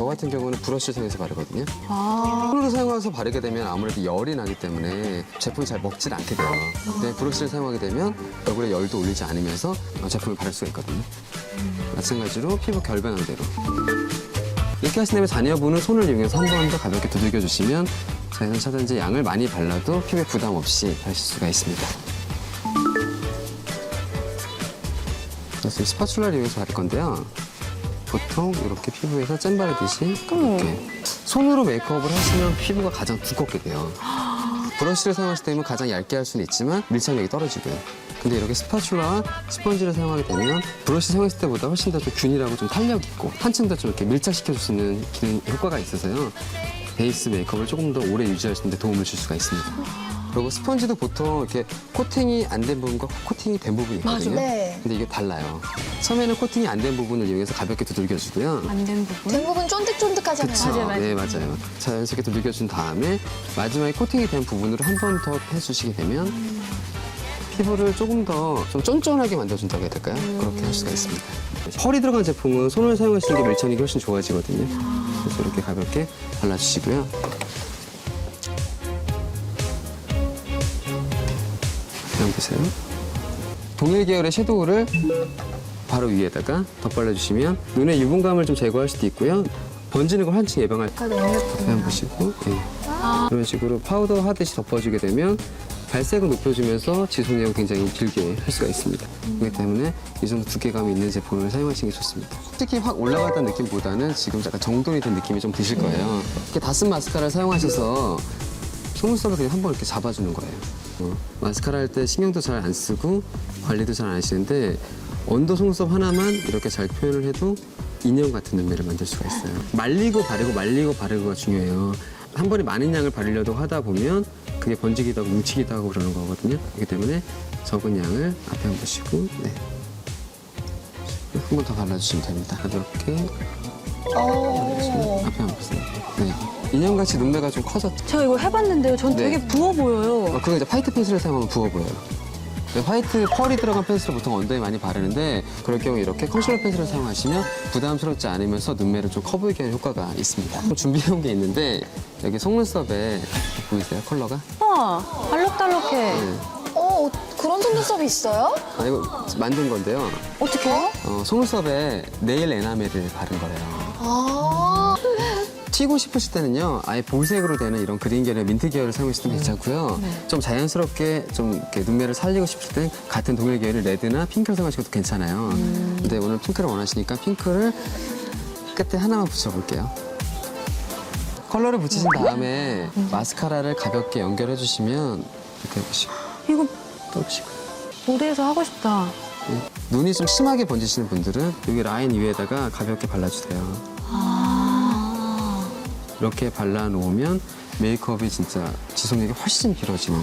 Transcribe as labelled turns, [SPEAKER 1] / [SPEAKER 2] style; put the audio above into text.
[SPEAKER 1] 저 같은 경우는 브러쉬를 사용해서 바르거든요.
[SPEAKER 2] 아.
[SPEAKER 1] 컬러를 사용해서 바르게 되면 아무래도 열이 나기 때문에 제품이 잘 먹질 않게 돼요. 근데 브러쉬를 사용하게 되면 얼굴에 열도 올리지 않으면서 제품을 바를 수가 있거든요. 마찬가지로 피부 결변 한 대로. 이렇게 하신 다음에 자녀분은 손을 이용해서 한 번 더 가볍게 두들겨 주시면 자연 차단제 양을 많이 발라도 피부에 부담 없이 하실 수가 있습니다. 그래서 이 스파츌라를 이용해서 바를 건데요. 보통 이렇게 피부에서 잼 바르듯이 이렇게 손으로 메이크업을 하시면 피부가 가장 두껍게 돼요. 브러쉬를 사용하실 때면 가장 얇게 할 수는 있지만 밀착력이 떨어지고요. 근데 이렇게 스파츌라와 스펀지를 사용하게 되면 브러쉬 사용했을 때보다 훨씬 더 좀 균일하고 좀 탄력 있고 한층 더 좀 이렇게 밀착시켜 줄 수 있는 기능 효과가 있어서요. 베이스 메이크업을 조금 더 오래 유지하시는 데 도움을 줄 수가 있습니다. 그리고 스펀지도 보통 이렇게 코팅이 안 된 부분과 코팅이 된 부분이 있거든요.
[SPEAKER 3] 네.
[SPEAKER 1] 근데 이게 달라요. 처음에는 코팅이 안 된 부분을 이용해서 가볍게 두들겨주고요.
[SPEAKER 2] 안 된 부분?
[SPEAKER 3] 대부분 쫀득쫀득하잖아요.
[SPEAKER 1] 그쵸?
[SPEAKER 2] 맞아요, 맞아요.
[SPEAKER 1] 네, 맞아요. 자연스럽게 두들겨준 다음에 마지막에 코팅이 된 부분으로 한 번 더 해주시게 되면 피부를 조금 더 좀 쫀쫀하게 만들어준다고 해야 될까요? 그렇게 할 수가 있습니다. 펄이 들어간 제품은 손을 사용하시는 게 밀착력이 훨씬 좋아지거든요. 그래서 이렇게 가볍게 발라주시고요. 그냥 보세요. 동일 계열의 섀도우를 바로 위에다가 덧발라주시면 눈의 유분감을 좀 제거할 수도 있고요. 번지는 걸 한층 예방할 수
[SPEAKER 3] 아,
[SPEAKER 1] 그냥
[SPEAKER 3] 예쁘네요.
[SPEAKER 1] 보시고 예. 이런 식으로 파우더 하듯이 덮어주게 되면 발색을 높여주면서 지속력을 굉장히 길게 할 수가 있습니다. 그렇기 때문에 이 정도 두께감이 있는 제품을 사용하시는 게 좋습니다. 특히 확 올라갔다는 느낌보다는 지금 약간 정돈이 된 느낌이 좀 드실 거예요. 이렇게 다 쓴 마스카라를 사용하셔서 속눈썹을 그냥 한번 이렇게 잡아주는 거예요. 어, 마스카라 할 때 신경도 잘 안 쓰고 관리도 잘 안 하시는데 언더 속눈썹 하나만 이렇게 잘 표현을 해도 인형 같은 눈매를 만들 수가 있어요. 말리고 바르고 말리고 바르고가 중요해요. 한 번에 많은 양을 바르려고 하다 보면 그게 번지기도 하고 뭉치기도 하고 그러는 거거든요. 그렇기 때문에 적은 양을 앞에 한 번 보시고 네. 한 번 더 발라주시면 됩니다. 가볍게
[SPEAKER 3] 어.
[SPEAKER 1] 앞에 한번 보세요. 네. 인형같이 눈매가 좀 커졌죠.
[SPEAKER 2] 제가 이거 해봤는데요. 전
[SPEAKER 1] 네.
[SPEAKER 2] 되게 부어 보여요.
[SPEAKER 1] 어, 그거 이제 화이트 펜슬을 사용하면 부어 보여요. 네, 화이트 펄이 들어간 펜슬을 보통 언더에 많이 바르는데 그럴 경우 이렇게 컨실러 펜슬을 사용하시면 부담스럽지 않으면서 눈매를 좀 커 보이게 하는 효과가 있습니다. 준비해온 게 있는데 여기 속눈썹에 보이세요 컬러가?
[SPEAKER 2] 우와, 알록달록해.
[SPEAKER 1] 네.
[SPEAKER 3] 어, 그런 속눈썹이 있어요?
[SPEAKER 1] 아 이거 만든 건데요.
[SPEAKER 2] 어떡해요?
[SPEAKER 1] 어, 속눈썹에 네일 에나멜을 바른 거래요.
[SPEAKER 3] 아.
[SPEAKER 1] 튀고 싶으실 때는요, 아예 보색으로 되는 이런 그린 계열, 민트 계열을 사용하셔도 괜찮고요. 좀 자연스럽게 좀 이렇게 눈매를 살리고 싶을 땐 같은 동일 계열의 레드나 핑크를 사용하셔도 괜찮아요. 근데 오늘 핑크를 원하시니까 핑크를 끝에 하나만 붙여볼게요. 컬러를 붙이신 다음에 마스카라를 가볍게 연결해 주시면 이렇게 보시고
[SPEAKER 2] 이거
[SPEAKER 1] 또 보시고
[SPEAKER 2] 무대에서 하고 싶다.
[SPEAKER 1] 눈이 좀 심하게 번지시는 분들은 여기 라인 위에다가 가볍게 발라주세요. 이렇게 발라놓으면 메이크업이 진짜 지속력이 훨씬 길어지는